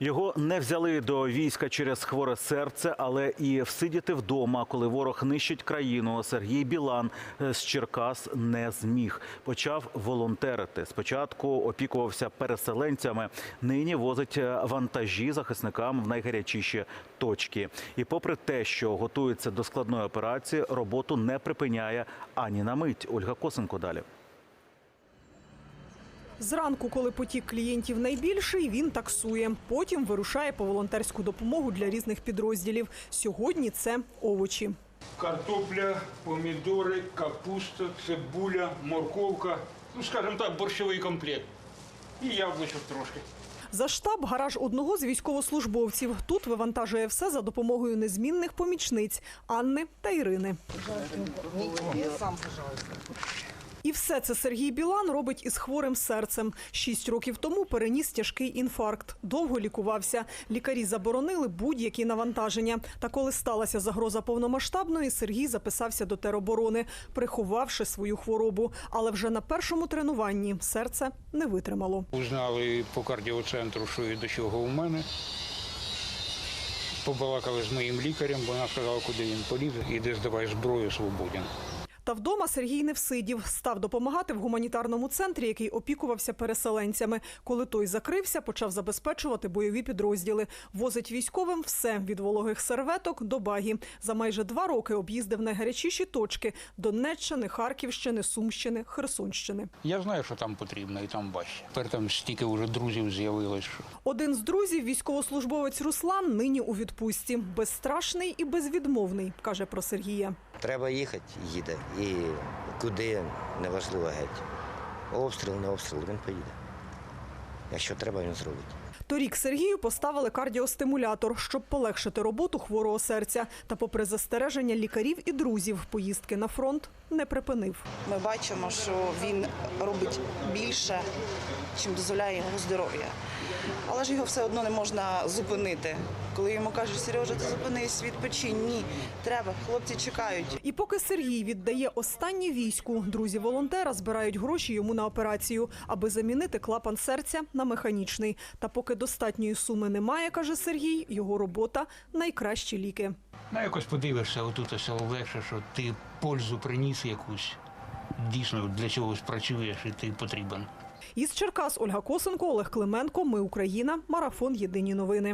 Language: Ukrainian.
Його не взяли до війська через хворе серце, але і всидіти вдома, коли ворог нищить країну. Сергій Білан е, з Черкас не зміг. Почав волонтерити. Спочатку опікувався переселенцями. Нині возить е, вантажі захисникам в найгарячіші точки. І попри те, що готується до складної операції, роботу не припиняє ані на мить. Ольга Косенко далі. Зранку, коли потік клієнтів найбільший, він таксує. Потім вирушає по волонтерську допомогу для різних підрозділів. Сьогодні це овочі. Картопля, помідори, капуста, цибуля, морковка. Ну, скажімо так, борщовий комплект. І яблучок трошки. За штаб гараж одного з військовослужбовців. Тут вивантажує все за допомогою незмінних помічниць Анни та Ірини. І все це Сергій Білан робить із хворим серцем. Шість років тому переніс тяжкий інфаркт. Довго лікувався. Лікарі заборонили будь-які навантаження. Та коли сталася загроза повномасштабної, Сергій записався до тероборони, приховавши свою хворобу. Але вже на першому тренуванні серце не витримало. Узнали по кардіоцентру, що і до чого у мене. Побалакали з моїм лікарем, вона сказала, куди він поліз, іди здавай зброю свободен. Та вдома Сергій не всидів. Став допомагати в гуманітарному центрі, який опікувався переселенцями. Коли той закрився, почав забезпечувати бойові підрозділи. Возить військовим все від вологих серветок до багі. За майже два роки об'їздив найгарячіші точки Донеччини, Харківщини, Сумщини, Херсонщини. Я знаю, що там потрібно, і там важче. Тепер там стільки вже друзів з'явилось. Один з друзів, військовослужбовець Руслан, нині у відпустці. Безстрашний і безвідмовний, каже про Сергія. Треба їхати, їде. І куди неважливо геть. Обстріл, не обстріл, він поїде. Якщо треба, він зробить. Торік Сергію поставили кардіостимулятор, щоб полегшити роботу хворого серця. Та, попри застереження лікарів і друзів, поїздки на фронт не припинив. Ми бачимо, що він робить більше, чим дозволяє його здоров'я. Але ж його все одно не можна зупинити. Коли йому кажуть, Сережа, ти зупинись, відпочинь. Ні, треба, хлопці чекають. І поки Сергій віддає останнє війську, друзі волонтера збирають гроші йому на операцію, аби замінити клапан серця на механічний. Та поки достатньої суми немає, каже Сергій, його робота найкращі ліки. Ну, якось подивишся, отут все легше, що ти пользу приніс якусь. Дійсно для чогось працюєш і ти потрібен. Із Черкас Ольга Косенко, Олег Клименко. Ми Україна. Марафон. Єдині новини.